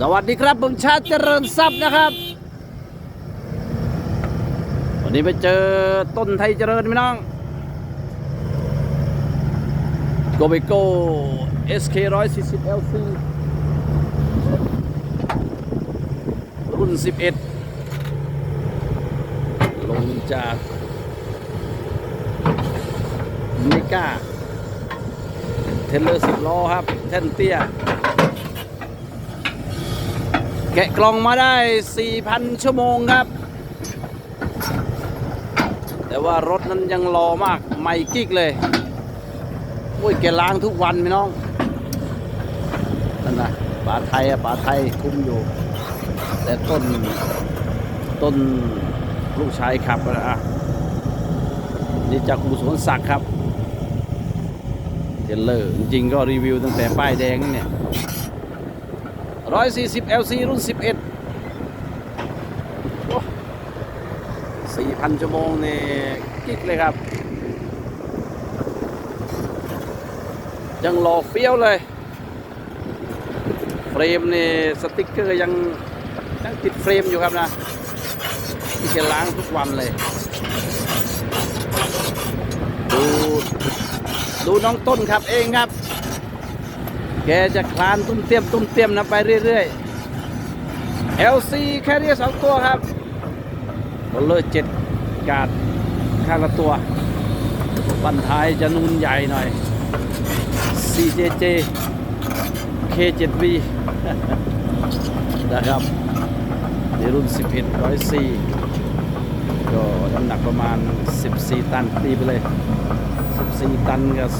สวัสดีครับผมชาติเจริญทรัพย์นะครับ วันนี้ไปเจอต้นไทยเจริญไหมน้องโกเบโก้ SK 140 LC รุ่น 11 ลงจากเมกาเทเลอร์สิบล้อครับ แท่นเตี้ย แกะกล่องมาได้ 4,000 ชั่วโมงครับ แต่ว่ารถนั้นยังรอมากใหม่กิ๊กเลยโอ้ยแกล้างทุกวันพี่น้อง นั่นนะป๋าไทยอะป๋าไทยคุ้มอยู่ แต่ต้นต้นลูกชายขับนะอะนี่จากอู่สวนศักดิ์ครับเทรลเลอร์จริงก็รีวิวตั้งแต่ป้ายแดงเนี่ย 140 LC รุ่น 11 4,000 ชั่วโมงนี่กิ๊กเลยครับ ยังรอเฟี้ยวเลย เฟรมนี่สติกเกอร์ยังยังติดเฟรมอยู่ครับนะที่จะล้างทุกวันเลย ดู ดูน้องต้นครับเองครับ แกจะคลานตุ้มเตี้ยมตุ้มเตี้ยมนะไปเรื่อยๆ LC แค่นี้สองตัวครับบอลเลอร์เจ็ดกาดข้างละตัว บันท้ายจะนูนใหญ่หน่อย CJJ K7V นะครับในรุ่น 11 104 ก็น้ำหนักประมาณ 14 ตันตีไปเลย 14 ตันกับ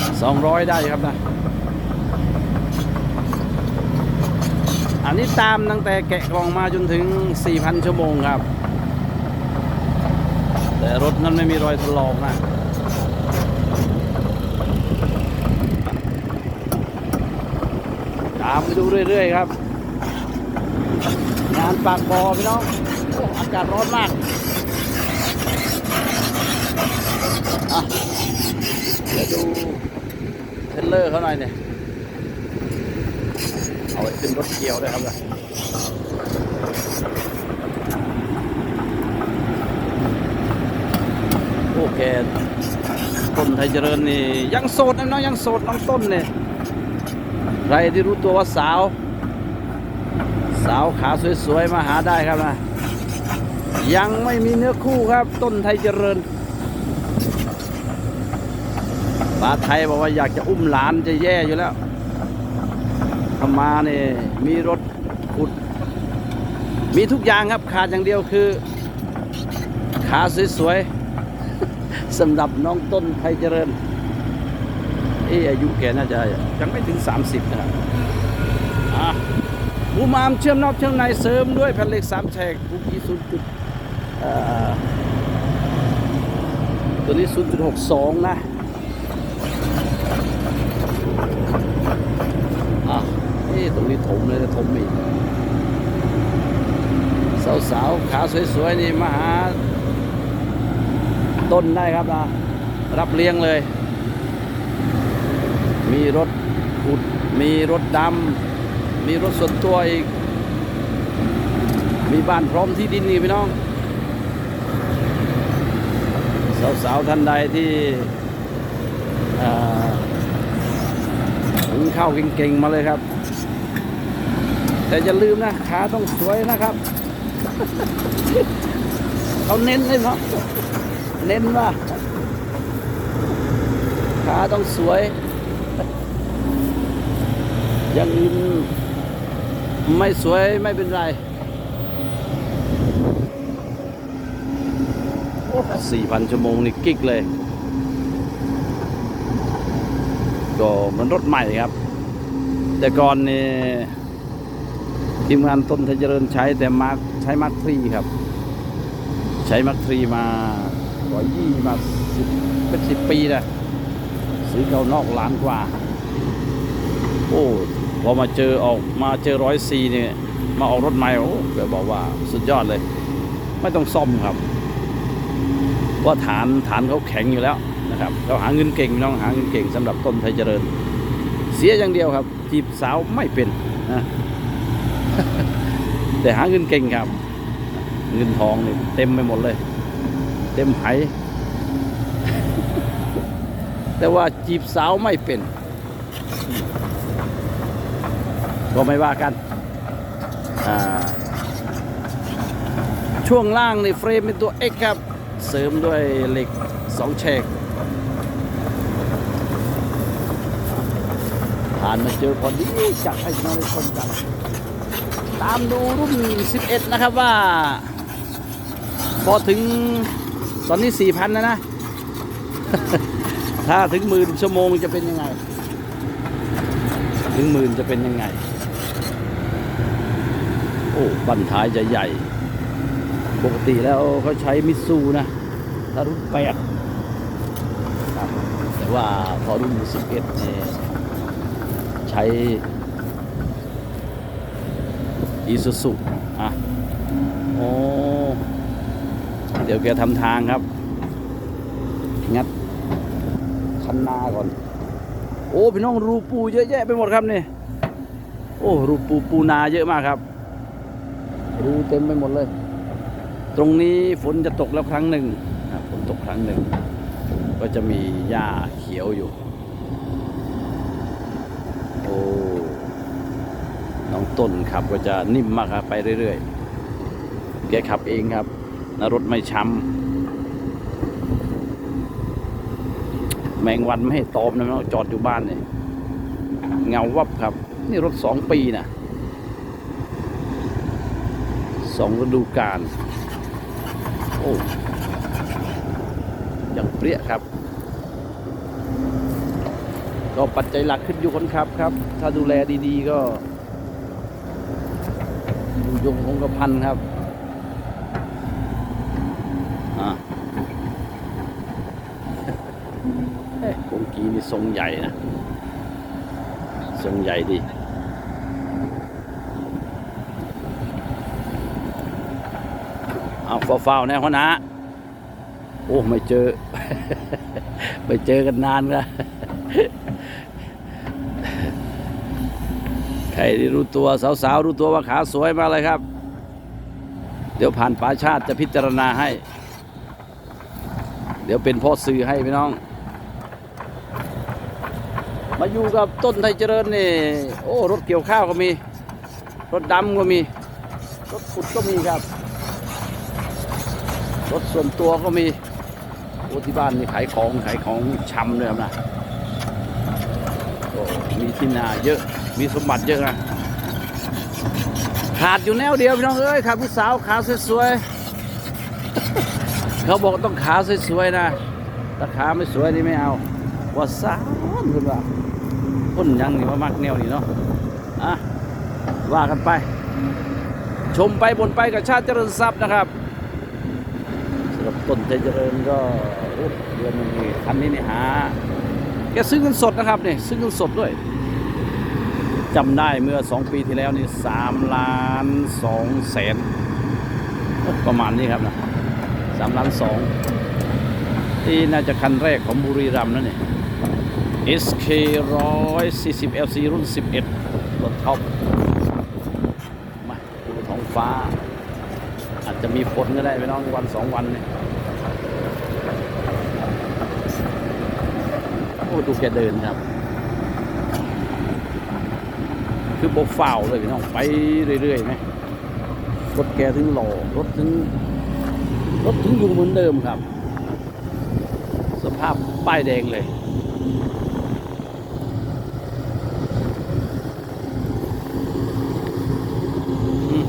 200 ได้ครับนะ อันนี้ตามตั้งแต่แกะกล่องมาจนถึง 4,000 ชั่วโมงครับ แต่รถนั้นไม่มีรอยถลอกนะตามไปดูเรื่อยๆครับ งานปากบอพี่น้องโอ้อากาศร้อนมาก อะ เดี๋ยวดูเทรลเลอร์เขาหน่อยเนี่ยเอาไว้ขึ้นรถเกี่ยวด้วยครับนะโอเคต้นไทยเจริญนี่ ยังโสดนะน้องยังโสดน้องต้นเนี่ยใครที่รู้ตัวว่าสาว สาวขาสวยๆ มาหาได้ครับนะ ยังไม่มีเนื้อคู่ครับ ต้นไทยเจริญ ป้าไทยบอกว่าอยากจะอุ้มหลานจะแย่อยู่แล้วทำมาเนี่ยมีรถขุด มีทุกอย่างครับขาดอย่างเดียวคือ ขาสวยๆสำหรับน้องต้นไทยเจริญเอออายุแกน่าจะยังไม่ถึง 30 นะครับบูมอามเชื่อมนอกเชื่อมในเสริมด้วยแผ่นเหล็กสามแฉกบูกี้ศูนย์จุดตัวนี้ 0.62 นะอะ นี่ตรงนี้ถมเลยถมอีกสาวๆขาสวยๆนี่มาหา ต้นได้ครับนะรับเลี้ยงเลย มีรถขุดมีรถดำมีรถส่วนตัวอีก มีบ้านพร้อมที่ดินนี่พี่น้อง สาวๆท่านใดที่อ่าหุงข้าเก่งๆมาเลยครับ แต่อย่าลืมนะขาต้องสวยนะครับเขาเน้นเลยเนาะเน้นว่าขาต้องสวยย่างไม่สวยไม่เป็นไรสี่พันชั่วโมงนี่กิ๊กเลย ก็เหมือนรถใหม่ครับ แต่ก่อนนี่ ทีมงานต้นไทเจริญใช้แต่มาร์คใช้มาร์คทรีครับ ใช้มาร์คทรีมาร้อยยี่มาสิบเป็นสิบปีนะซื้อเก่านอกล้านกว่า โอ้พอมาเจอออกมาเจอร้อยซีเนี่ยมาออกรถใหม่โอ้แบบบอกว่าสุดยอดเลย ไม่ต้องซ่อมครับว่าฐานฐานเขาแข็งอยู่แล้วนะครับเขาหาเงินเก่งน้องหาเงินเก่งสำหรับต้นไทยเจริญ เสียอย่างเดียวครับจีบสาวไม่เป็นนะ แต่หาเงินเก่งครับ เงินทองนี่เต็มไปหมดเลย เต็มไหแต่ว่าจีบสาวไม่เป็น ก็ไม่ว่ากัน ช่วงล่างในเฟรมเป็นตัว X ครับ เสริมด้วยเหล็กสองแฉกผ่านมาเจอพอดีจัดให้น้องได้ชมกัน ตามดูรุ่น 11 นะครับว่า พอถึงตอนนี้ 4,000แล้วนะ ถ้าถึงหมื่นชั่วโมงจะเป็นยังไง ถึงหมื่นจะเป็นยังไง โอ้บันท้ายจะใหญ่ ปกติแล้วเขาใช้มิซูนะถ้ารุ่นแปดแต่ว่าพอรุ่นสิบเอ็ดเนี่ยใช้ อีซูซูอะโอ้เดี๋ยวแกทำทางครับ งัดคันนาก่อน โอ้พี่น้องรูปูเยอะแยะไปหมดครับนี่โอ้รูปูปูนาเยอะมากครับ รูเต็มไปหมดเลย ตรงนี้ฝนจะตกแล้วครั้งหนึ่งฝนตกครั้งหนึ่ง ก็จะมีหญ้าเขียวอยู่ โอ้ น้องต้นขับ ก็จะนิ่มมากครับไปเรื่อยๆ แกขับเองครับนรถไม่ช้ำแมงวันไม่ให้ตอมนะน้องจอดอยู่บ้านเนี่ยเงาวับครับ นี่รถสองปีนะสองฤดูกาลโอ้ยังเปรี้ยครับ ก็ปัจจัยหลักขึ้นอยู่คนขับครับ ถ้าดูแลดีๆก็ ยงคงกระพันครับอ่าเอ๊ะกงกีนี่ทรงใหญ่นะ ทรงใหญ่ดีเอาฟ้าวๆนะพ่อนะโอ้ ไม่เจอ ไม่เจอกันนานแล้ว ใครที่รู้ตัวสาวๆรู้ตัวว่าขาสวยมาเลยครับ เดี๋ยวผ่านป่าชาติจะพิจารณาให้ เดี๋ยวเป็นพ่อสื่อให้พี่น้อง มาอยู่กับต้นไทยเจริญนี่ โอ้รถเกี่ยวข้าวก็มี รถดำก็มี รถขุดก็มีครับ รถส่วนตัวก็มีโอ้ที่บ้านนี่ขายของขายของชำเลยครับนะมีที่นาเยอะ มีสมบัติเยอะนะขาดอยู่แนวเดียวพี่น้องเอ้ยขาดผู้สาวขาสวยๆเขาบอกต้องขาสวยๆนะถ้าขาไม่สวยนี่ไม่เอา ว่าสาวคุณว่าคนยังนี่ว่ามากแนวนี่เนาะอะว่ากันไป ชมไปบนไปกับชาติเจริญทรัพย์นะครับสำหรับต้นเจริญก็เดือนนึงนี่คันนี้นี่หาแกซื้อเงินสดนะครับเนี่ยซื้อเงินสดด้วย จำได้เมื่อสองปีที่แล้วนี่สามล้านสองแสนประมาณนี้ครับนะสามล้านสองที่น่าจะคันแรกของบุรีรัมย์นั่นเอง SK 140 LC รุ่น 11รถท็อปมาดูท้องฟ้า อาจจะมีฝนก็ได้ไปน้องวันสองวันเนี่ยโอ้ดูแกเดินครับ คือโบฝ่าวเลยพี่น้องไปเรื่อยๆไหมรถแกถึงหล่อรถถึงรถถึงอยู่เหมือนเดิมครับ สภาพป้ายแดงเลย อืม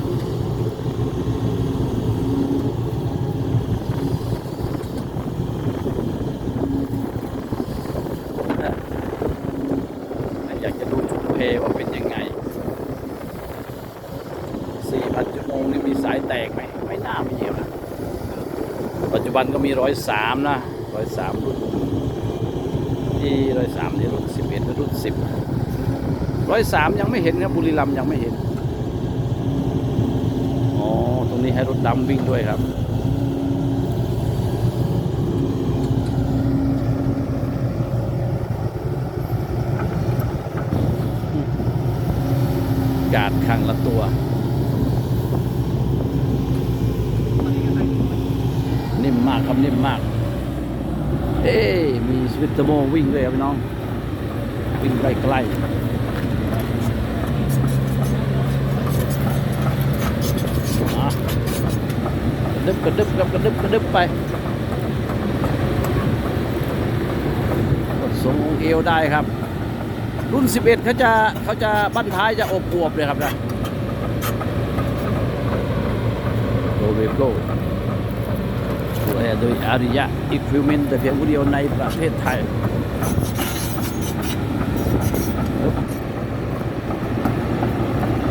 อยากจะดูจุดเพว่าเป็นยังไง 4,000ชั่วโมงนี่มีสายแตกไหม ไม่น่ามีนะ ปัจจุบันก็ มีร้อยสามนะร้อยสามรุ่นที่ร้อยสามนี่รุ่นสิบเอ็ดรุ่นสิบร้อยสามยังไม่เห็นครับบุรีรัมยังไม่เห็นอ๋อตรงนี้ให้รถดำวิ่งด้วยครับกาศข้งละตัว นิ่มมากครับนิ่มมาก เอ้มีสวิตเตอร์โมวิ่งเลยครับพี่น้อง วิ่งใกล้ๆอะกระดึบกระดึบครับกระดึบกระดึบไปกดทรงองเอวได้ครับ รุ่น 11เขาจะเขาจะบั้นท้ายจะอบอวบเลยครับนะโรเวโก โดยอาริยะอิควิเมนแต่เพียงผู้เดียวในประเทศไทย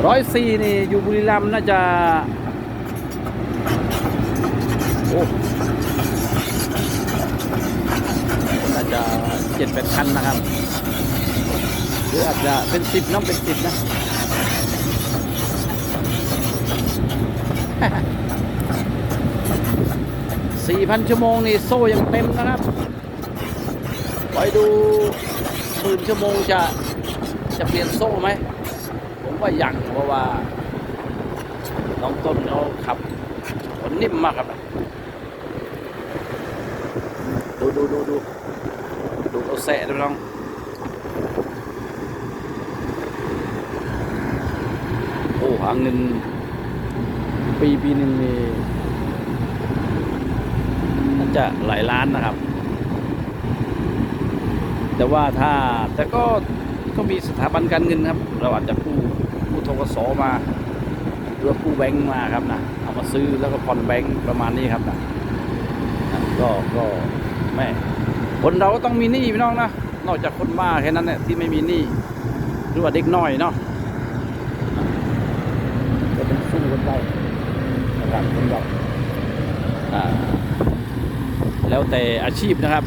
ร้อยสี่นี่อยู่บุรีรัมย์น่าจะ โอ้น่าจะเจ็ดแปดคันนะครับ หรืออาจจะเป็นสิบน้องเป็นสิบนะ สี่พันชั่วโมงนี่โซ่ยังเต็มนะครับ ไปดูหมื่นชั่วโมงจะจะเปลี่ยนโซ่ไหม ผมว่ายังเพราะว่าน้องต้นเขาขับมันนิ่มมากครับ ดูดูดูดูดูเขาแสะดูน้องโอ้หาเงินปีปีหนึ่งนี่ จะหลายล้านนะครับ แต่ว่าถ้าแต่ก็ก็มีสถาบันการเงินครับ เราอาจจะกู้กู้ทกสมาหรือว่ากู้แบงก์มาครับนะเอามาซื้อแล้วก็ผ่อนแบงก์ประมาณนี้ครับนะนะก็ก็แม่คนเราก็ต้องมีหนี้พี่น้องนะนอกจากคนบ้าแค่นั้นเนี่ยที่ไม่มีหนี้หรือว่าเด็กน้อยเนาะก็ต้องสู้กันไปนะครับคนเราอ่า แล้วแต่อาชีพนะครับ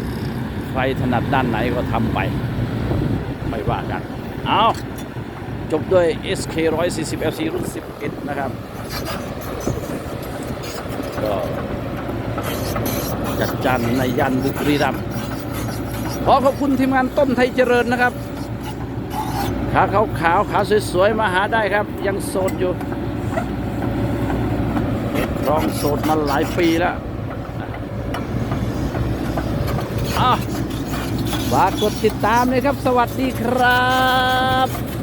ใครถนัดด้านไหนก็ทำไป ไม่ว่ากัน เอาจบด้วย SK 140 LC รุ่น 11 นะครับ ก็จัดจานในยันบุรีรัมขอขอบคุณทีมงานต้นไทยเจริญนะครับ ขาขาวขาวขาสวยๆ มาหาได้ครับ ยังโสดอยู่ครองโสดมาหลายปีแล้วอะ ฝากกดติดตามเลยครับ สวัสดีครับ